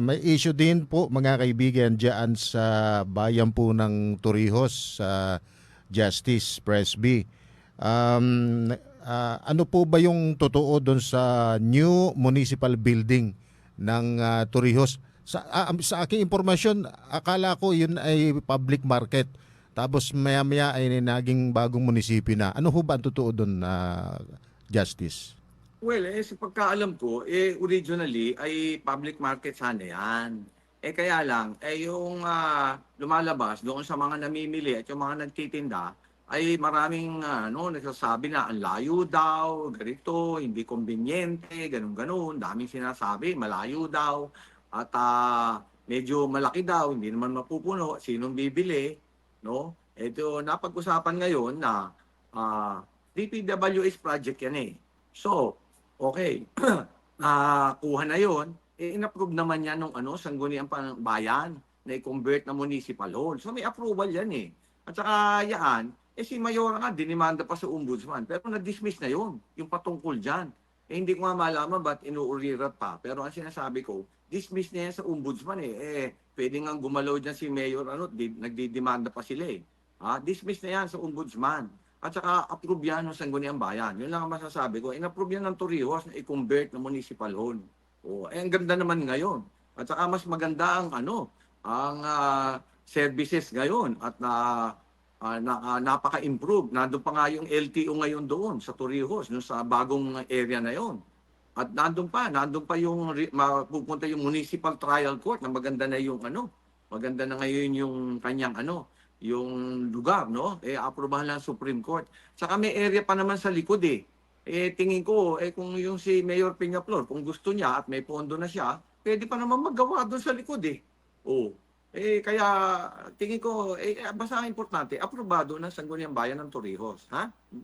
May issue din po mga kaibigan diyan sa bayan po ng Torrijos sa Justice Presby. Um, ah, ano po ba yung totoo doon sa new municipal building ng ah, Torrijos? Sa, ah, sa aking impormasyon, akala ko yun ay public market. Tapos maya-maya ay naging bagong munisipyo na. Ano ho ba ang totoo doon na Justice? Well, eh, sa pagkaalam ko, eh, originally, ay public market sana yan. Eh, kaya lang, eh, yung ah, lumalabas doon sa mga namimili at yung mga nagtitinda, ay maraming ano, nagsasabi na ang layo daw, ganito, hindi kombinyente, ganun-ganun, daming sinasabi, malayo daw, at ah, medyo malaki daw, hindi naman mapupuno, sinong bibili, no? Ito, napag-usapan ngayon na ah, DPWH project yan eh. So, okay, ah kuha na yon eh, in-approve naman yan ng ano, sangguniang bayan na i-convert na municipal hall. So may approval yan eh. At saka yan, eh si Mayora nga, dinimanda pa sa ombudsman. Pero na-dismiss na yon yung patungkol dyan. Eh hindi ko nga malaman ba't inuurirat pa. Pero ang sinasabi ko, dismiss na yan sa ombudsman eh. Eh, pwede nga gumalaw dyan si Mayor, ano, di, nagdidemanda pa sila eh. Ah, dismiss na yan sa ombudsman. At saka approve yan ng Sangguniang Bayan. Yun lang ang masasabi ko. In-approve yan ng Torrijos na i-convert na municipal hall. Oh, eh, ang ganda naman ngayon. At saka mas maganda ang ano, ang ah, services ngayon at na ah, na, ah, napaka-improve. Nandun pa nga yung LTO ngayon doon sa Torrijos, no, sa bagong area na yon. At nandun pa, nandun pa yung mapupunta yung municipal trial court na maganda na yung ano, maganda na ngayon yung kanyang ano, yung lugar, no? Eh, aprobahan lang Supreme Court. Saka may area pa naman sa likod eh. Eh, tingin ko, eh, kung yung si Mayor Peñaflor, kung gusto niya at may pondo na siya, pwede pa naman magawa doon sa likod eh. Oh. Eh, kaya tingin ko, eh, basta importante, aprobado ng Sangguniang Bayan ng Torrijos. Ha?